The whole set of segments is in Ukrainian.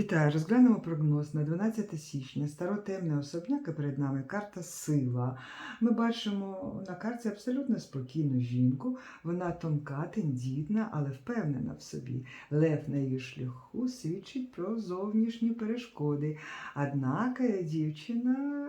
Вітаю, розглянемо прогноз на 12 січня. Старотемний особняк, і перед нами карта сила. Ми бачимо на карті абсолютно спокійну жінку. Вона тонка, тендітна, але впевнена в собі. Лев на її шляху свідчить про зовнішні перешкоди. Однак дівчина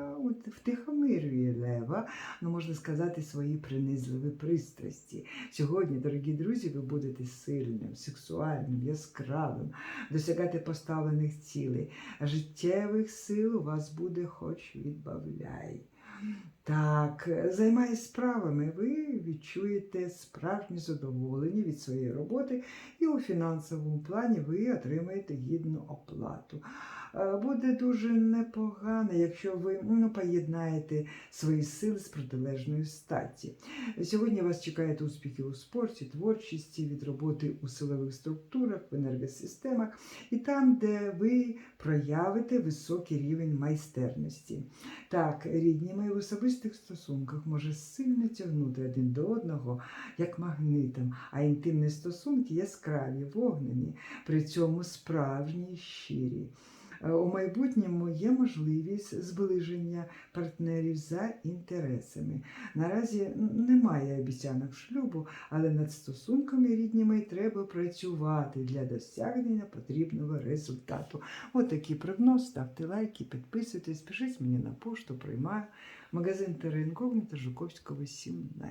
втихомирює лева, ну можна сказати, свої принизливі пристрасті. Сьогодні, дорогі друзі, ви будете сильним, сексуальним, яскравим, досягати поставлених цілей. Життєвих сил у вас буде хоч відбавляй. Так, займаясь справами, ви відчуєте справжнє задоволення від своєї роботи, і у фінансовому плані ви отримаєте гідну оплату. Е, Буде дуже непогано, якщо ви ну, поєднаєте свої сили з протилежною статі. Сьогодні вас чекають успіхи у спорті, творчості, від роботи у силових структурах, в енергосистемах і там, де ви проявите високий рівень майстерності. Так, рідні мої в особистих стосунках може сильно тягнути один до одного, як магнитом, а інтимні стосунки яскраві, вогнені, при цьому справжні щирі. Е, У майбутньому є можливість зближення партнерів за інтересами. Наразі немає обіцянок шлюбу, але над стосунками рідніми треба працювати для досягнення потрібного результату. От такий прогноз. Ставте лайки, підписуйтесь, пишіть мені на пошту, приймаю. Магазин Теренкогніта Жуковського 17.